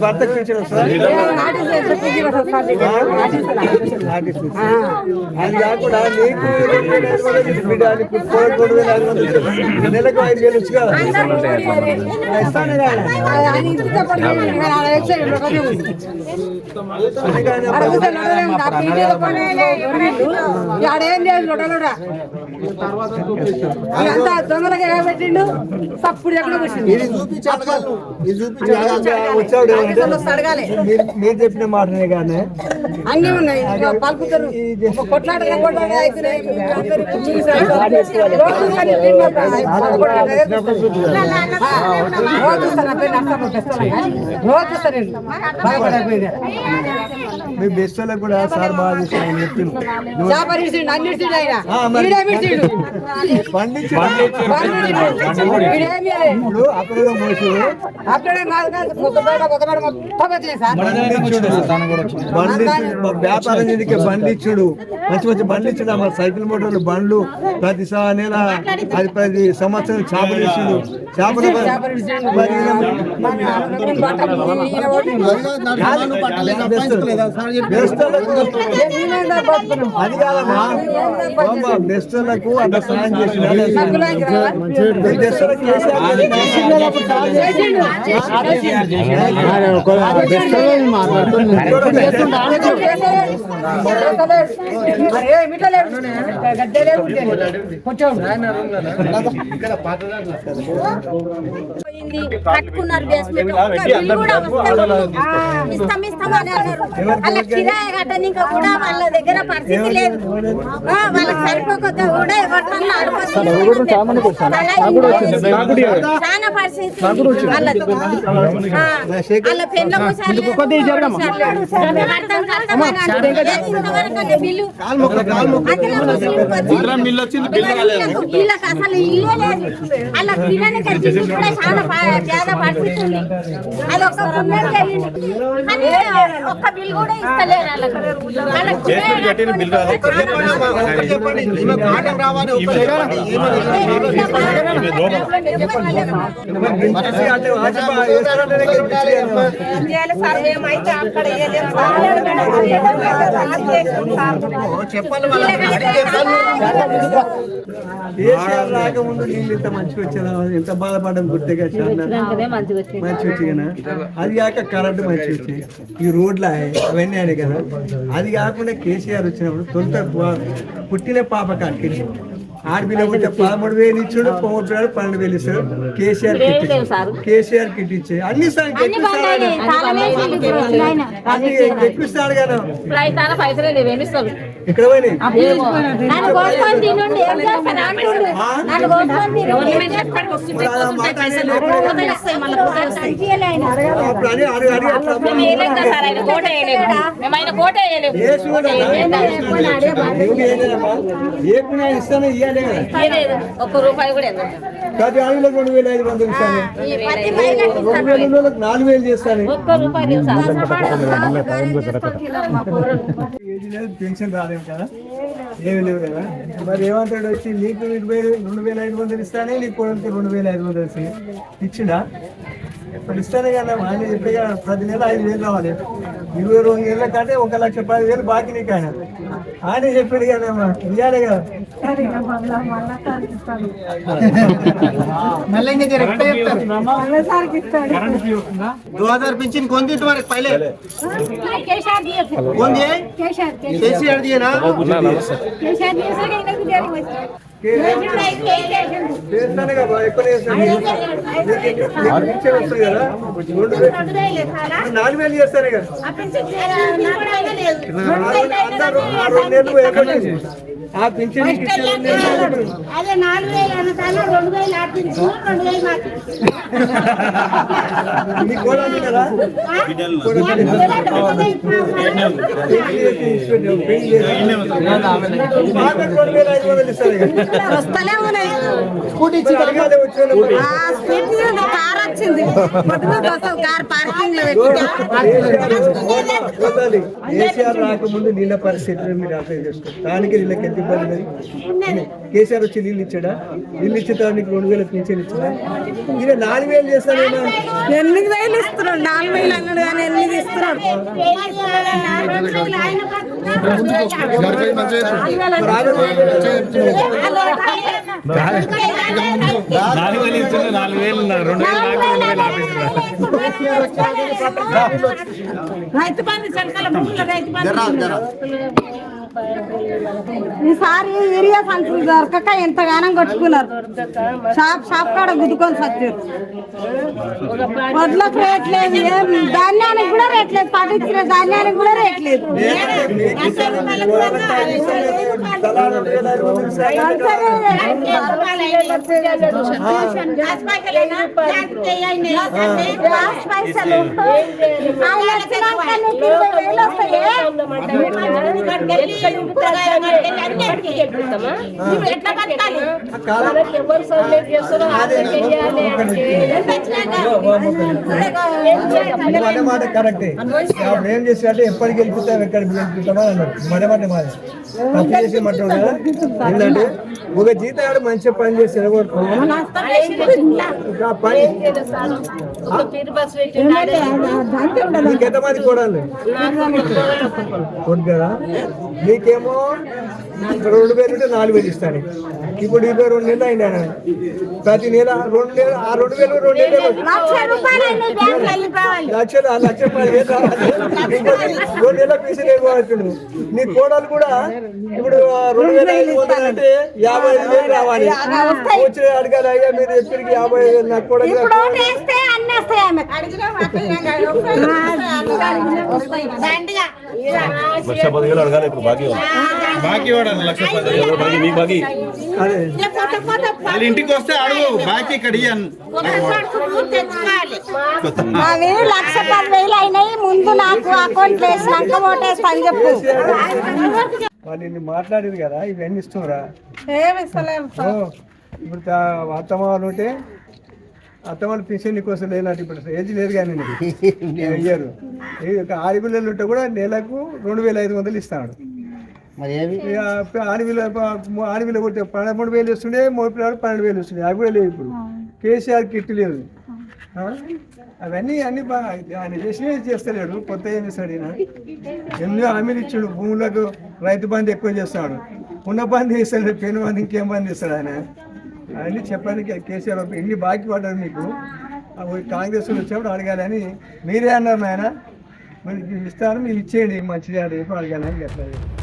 భర్త పింఛన్ అది కాకుండా నీకు నెలకు ఐదు వేలు వచ్చు కదా ఇస్తాను ఆడేం లేదు లొడలుడా అంతా దొంగలకి పెట్టిండు తప్పుడు ఎక్కడ మీరు చెప్పిన మాటనే కానీ అన్నీ ఉన్నాయి పలుకుతారు ఒక కొట్లాట ఒక కొట్లాట అవుతున్నాయి. మీ బెస్ట్ వాళ్ళకి కూడా సార్ బాగా చేసిన చెప్పిండు. అక్కడ వ్యాపారం చేదికే బండిచ్చుడు. మంచి మంచి బండిచ్చుడు. మన సైకిల్ మోటార్లు బండ్లు ప్రతి నెల అది ప్రతి సంవత్సరం చేపలు ఇచ్చుడు చేపల అది కాదమ్మా బెస్టర్లకు అంత సాయం చేసిన కట్టుకున్నారు బేస్మెంట్ ఇస్తాం ఇస్తాం అని అన్నారు. అలా కిరాయి కట్టనిక కూడా వాళ్ళ దగ్గర పరిస్థితి లేదు. వాళ్ళకి కూడా ఎవరికన్నా చాలా వాళ్ళ పెళ్ళ బిల్లు. అసలు ఇల్లే లేదు. అలా కూడా చాలా పేద పరిస్థితి ఉంది. అది కానీ ఒక్క బిల్ కూడా ఇస్తలేరు కేసీఆర్ రాకముందు నీళ్ళు ఇంత మంచిగా వచ్చేదా ఎంత బాధపడడం గుర్తుగా చాలా మంచి అది కాక కరెంట్ మంచి వచ్చాయి ఈ రోడ్ల అవన్నీ అయినాయి కదా. అది కాకుండా కేసీఆర్ వచ్చినప్పుడు తొలుత పుట్టిన పాప కాడికి ఆడపిల్ల పుట్టే పదమూడు వేలు ఇచ్చాడు పదమూడు వేలు పన్నెండు వేలు ఇస్తాడు కేసీఆర్ కిట్. కేసీఆర్ కిట్ ఇచ్చే అన్ని. అన్ని ఎక్కిస్తాడు కదా ఇక్కడ పోయినాయి ఏం ఏదైనా ఏ ఒక్క రూపాయి కూడా. ప్రతి రెండు వేల ఐదు వందలు ఇస్తాను. రెండు వేల నాలుగు వేలు చేస్తాను. ఒక్క రూపాయి పెన్షన్ రాలేము కదా. ఏమి లేవు కదా. మరి ఏమంటాడు వచ్చి నీకు రెండు వేలు రెండు వేల ఐదు వందలు ఇస్తానే నీ కొడుకు రెండు వేల ఐదు వందలు ఇచ్చిండా? ఇప్పుడు ఇస్తానే కదా ఆయన చెప్పే కదా ప్రతి నెల ఐదు వేలు రావాలి. ఇరవై రెండు ఏళ్ళ కంటే ఒక లక్ష పది వేలు బాకీ నీకు ఆయన ఆయన చెప్పాడు కదమ్మా ఇయ్యాలి కదా दो हजार पेंशन कौन दी तुम्हारे पहले కేసీఆర్ దియచ్చు. कौन दिए కేసీఆర్ కేసీఆర్ केसीआर दिए ना చేస్తానే కదా ఎక్కువ చేస్తాను. వస్తుంది కదా? నాలుగు వేలు చేస్తానే కదా రెండు నెలలు అదే నాలుగు వేలు అన్నదాన్ని రెండు వేలు ఆపించు వేలు వస్తలే ఉన్నాయి స్కూటీ కార్ వచ్చింది కార్ పార్కింగ్ కేసీఆర్ రాకముందు నీళ్ళ పరిస్థితి మీరు అర్థం చేసుకోండి దానికి నీళ్ళకి ఎంత ఇబ్బంది ఉన్నది. కేసీఆర్ వచ్చి నీళ్ళు ఇచ్చాడా? నీళ్ళు ఇచ్చిన తర్వాత నీకు రెండు వేల పింఛన్ ఇచ్చాడా? ఈయన నాలుగు వేలు చేస్తానేమో ఎనిమిది వేలు ఇస్తున్నాడు. నాలుగు వేలు అన్నాడు కానీ ఎనిమిది ఇస్తున్నాడు. నాలుగు వేలు ఇస్తున్నా నాలుగు వేలు రెండు వేలు రెండు వేలు రైతు బంధు. సరికాల రైతు బంధు ఈసారి ఏరియా సంచులు దొరకక ఎంతగానం కొట్టుకున్నారు. షాప్ షాప్ కాడ గుద్దుకొని సచ్చారు వడ్లకు రేట్ లేదు. ధాన్యానికి కూడా రేట్ లేదు. పండించిన ధాన్యానికి కూడా రేట్ లేదు. పైసలు మన మాట కరెక్టే. అప్పుడు ఏం ఎప్పటికి గెలుపుతాం ఎక్కడ గెలుపుతామా అన్నారు మన మాట మాది. తప్పు చేసి మాట ఏంటంటే ఒక జీతాడు మంచిగా పని చేసి ఎడగొడుకో ఆ పని నీకు ఎంతమంది కొడాలి కొడుకు నీకేమో రెండు వేలు ఉంటే నాలుగు వేలు ఇస్తాను. ఇప్పుడు ఇరవై రెండు నెలలు అయినా ప్రతి నెల రెండు నెలలు ఆ రెండు వేలు రెండు నెలలు లక్ష రూపాయలు అన్ని బ్యాంకులు వెళ్ళిపోవాలి లక్షలు ఆ లక్ష పదివేలు రెండు నెలల ఫీజు లేకపోతున్నాడు నీ కోడలు కూడా ఇప్పుడు రెండు వేల ఐదు వందలు అంటే యాభై ఐదు వేలు రావాలి. వచ్చి అడగాలి అయ్యా మీరు ఎప్పటికి యాభై ఐదు వేలు నాకు ఇప్పుడు బాకీ వాళ్ళ ఇంటికి వస్తే అడుగు బాకీ ఇక్కడ అవి లక్ష పదివేలు అయినాయి ముందు నాకు అకౌంట్ వేసినాక చెప్పు. వాళ్ళు మాట్లాడేది కదా ఇవన్నీ ఇస్తున్నారా ఏమి ఇప్పుడు అత్తమాలు ఉంటే అత్తమాలు పింఛన్ కోసం లేనట్టు ఇప్పుడు ఏజ్ లేదు కానీ ఈ యొక్క ఆడపిల్లలు ఉంటే కూడా నెలకు రెండు వేల ఐదు వందలు ఇస్తాడు. ఇక ఆడపిల్ల ఆడపిల్ల కొట్టే పదమూడు వేలు ఇస్తుండే మూడు పిల్లలు పన్నెండు వేలు ఇస్తుండే అవి కూడా లేవు ఇప్పుడు. కేసీఆర్ కిట్ లేదు. ఆ? అవన్నీ అన్ని బాగా ఆయన చేసినవి చేస్తలేడు. కొత్త ఏం చేస్తాడు ఈయన? ఎన్నో హామీలు ఇచ్చాడు. భూములకు రైతు బంధు ఎక్కువ చేస్తాడు. ఉన్న బంధు ఇస్తాడు పెను బంధు ఇంకేం బంధు ఇస్తాడు ఆయన? అవన్నీ చెప్పడానికి కేసీఆర్ ఎన్ని బాకీ పడ్డారు మీకు. అవి కాంగ్రెస్ వాళ్ళు వచ్చినప్పుడు అడగాలని మీరే అన్నారు నాయన. మీరు ఇస్తారు మీరు ఇచ్చేయండి. మంచిగా రేపు అడగాలని చెప్పారు.